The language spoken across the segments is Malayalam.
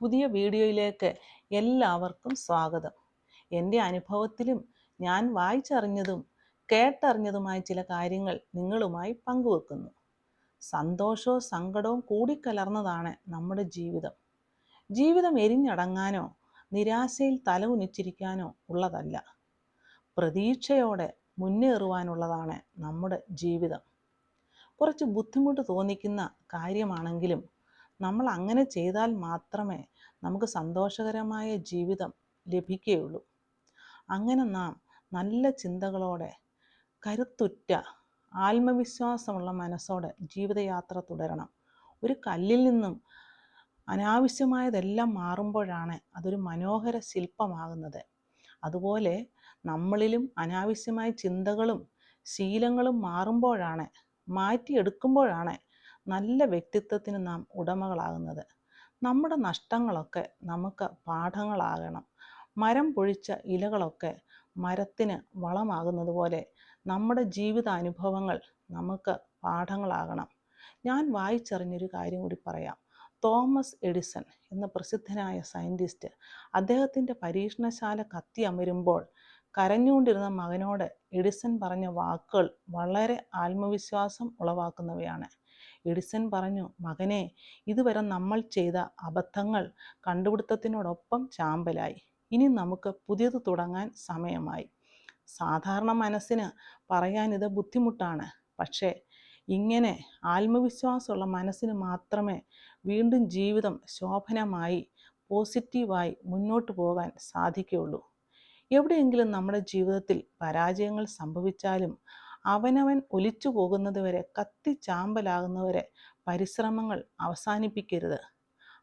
പുതിയ വീഡിയോയിലേക്ക് എല്ലാവർക്കും സ്വാഗതം. എന്റെ അനുഭവത്തിലും ഞാൻ വായിച്ചറിഞ്ഞതും കേട്ടറിഞ്ഞതുമായ ചില കാര്യങ്ങൾ നിങ്ങളുമായി പങ്കുവെക്കുന്നു. സന്തോഷവും സങ്കടവും കൂടിക്കലർന്നതാണ് നമ്മുടെ ജീവിതം. ജീവിതം എരിഞ്ഞടങ്ങാനോ നിരാശയിൽ തല ഉനിച്ചിരിക്കാനോ ഉള്ളതല്ല. പ്രതീക്ഷയോടെ മുന്നേറുവാനുള്ളതാണ് നമ്മുടെ ജീവിതം. കുറച്ച് ബുദ്ധിമുട്ട് തോന്നിക്കുന്ന കാര്യമാണെങ്കിലും നമ്മൾ അങ്ങനെ ചെയ്താൽ മാത്രമേ നമുക്ക് സന്തോഷകരമായ ജീവിതം ലഭിക്കുകയുള്ളൂ. അങ്ങനെ നാം നല്ല ചിന്തകളോടെ കരുത്തുറ്റ ആത്മവിശ്വാസമുള്ള മനസ്സോടെ ജീവിതയാത്ര തുടരണം. ഒരു കല്ലിൽ നിന്നും അനാവശ്യമായതെല്ലാം മാറുമ്പോഴാണ് അതൊരു മനോഹര ശില്പമാകുന്നത്. അതുപോലെ നമ്മളിലും അനാവശ്യമായ ചിന്തകളും ശീലങ്ങളും മാറുമ്പോഴാണ് മാറ്റിയെടുക്കുമ്പോഴാണ് നല്ല വ്യക്തിത്വത്തിന് നാം ഉടമകളാകുന്നത്. നമ്മുടെ നഷ്ടങ്ങളൊക്കെ നമുക്ക് പാഠങ്ങളാകണം. മരം പൊഴിച്ച ഇലകളൊക്കെ മരത്തിന് വളമാകുന്നത് പോലെ നമ്മുടെ ജീവിതാനുഭവങ്ങൾ നമുക്ക് പാഠങ്ങളാകണം. ഞാൻ വായിച്ചറിഞ്ഞൊരു കാര്യം കൂടി പറയാം. തോമസ് എഡിസൺ എന്ന പ്രസിദ്ധനായ സയന്റിസ്റ്റ് അദ്ദേഹത്തിന്റെ പരീക്ഷണശാല കത്തി അമരുമ്പോൾ കരഞ്ഞുകൊണ്ടിരുന്ന മകനോട് എഡിസൺ പറഞ്ഞ വാക്കുകൾ വളരെ ആത്മവിശ്വാസം ഉളവാക്കുന്നവയാണ്. എഡിസൺ പറഞ്ഞു മകനെ ഇതുവരെ നമ്മൾ ചെയ്ത അബദ്ധങ്ങൾ കണ്ടുപിടുത്തത്തിനോടൊപ്പം ചാമ്പലായി. ഇനി നമുക്ക് പുതിയത് തുടങ്ങാൻ സമയമായി. സാധാരണ മനസ്സിന് പറയാൻ ബുദ്ധിമുട്ടാണ്. പക്ഷേ ഇങ്ങനെ ആത്മവിശ്വാസമുള്ള മനസ്സിന് മാത്രമേ വീണ്ടും ജീവിതം ശോഭനമായി പോസിറ്റീവായി മുന്നോട്ട് പോകാൻ സാധിക്കുകയുള്ളൂ. എവിടെയെങ്കിലും നമ്മുടെ ജീവിതത്തിൽ പരാജയങ്ങൾ സംഭവിച്ചാലും അവനവൻ ഒലിച്ചു പോകുന്നതുവരെ കത്തിച്ചാമ്പലാകുന്നവരെ പരിശ്രമങ്ങൾ അവസാനിപ്പിക്കരുത്.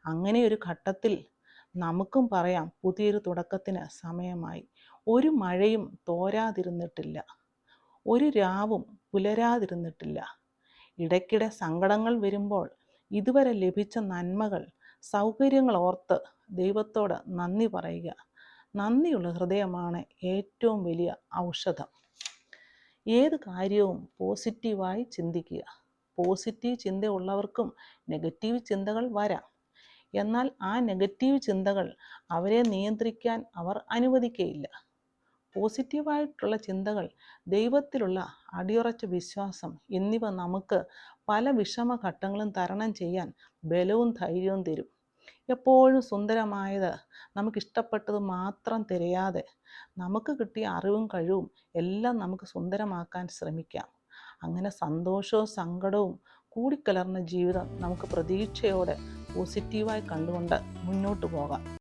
അങ്ങനെ ഒരു ഘട്ടത്തിൽ നമുക്കും പറയാം പുതിയൊരു തുടക്കത്തിന് സമയമായി. ഒരു മഴയും തോരാതിരുന്നിട്ടില്ല. ഒരു രാവും പുലരാതിരുന്നിട്ടില്ല. ഇടയ്ക്കിടെ സങ്കടങ്ങൾ വരുമ്പോൾ ഇതുവരെ ലഭിച്ച നന്മകൾ സൗകര്യങ്ങൾ ഓർത്ത് ദൈവത്തോട് നന്ദി പറയുക. നന്ദിയുള്ള ഹൃദയമാണ് ഏറ്റവും വലിയ ഔഷധം. ഏത് കാര്യവും പോസിറ്റീവായി ചിന്തിക്കുക. പോസിറ്റീവ് ചിന്തയുള്ളവർക്കും നെഗറ്റീവ് ചിന്തകൾ വരാം. എന്നാൽ ആ നെഗറ്റീവ് ചിന്തകൾ അവരെ നിയന്ത്രിക്കാൻ അവർ അനുവദിക്കുകയില്ല പോസിറ്റീവായിട്ടുള്ള ചിന്തകൾ ദൈവത്തിലുള്ള അടിയുറച്ച വിശ്വാസം എന്നിവ നമുക്ക് പല വിഷമഘട്ടങ്ങളും തരണം ചെയ്യാൻ ബലവും ധൈര്യവും തരും. എപ്പോഴും സുന്ദരമായത് നമുക്കിഷ്ടപ്പെട്ടത് മാത്രം തിരയാതെ നമുക്ക് കിട്ടിയ അറിവും കഴിവും എല്ലാം നമുക്ക് സുന്ദരമാക്കാൻ ശ്രമിക്കാം. അങ്ങനെ സന്തോഷവും സങ്കടവും കൂടിക്കലർന്ന ജീവിതം നമുക്ക് പ്രതീക്ഷയോടെ പോസിറ്റീവായി കണ്ടുകൊണ്ട് മുന്നോട്ട് പോകാം.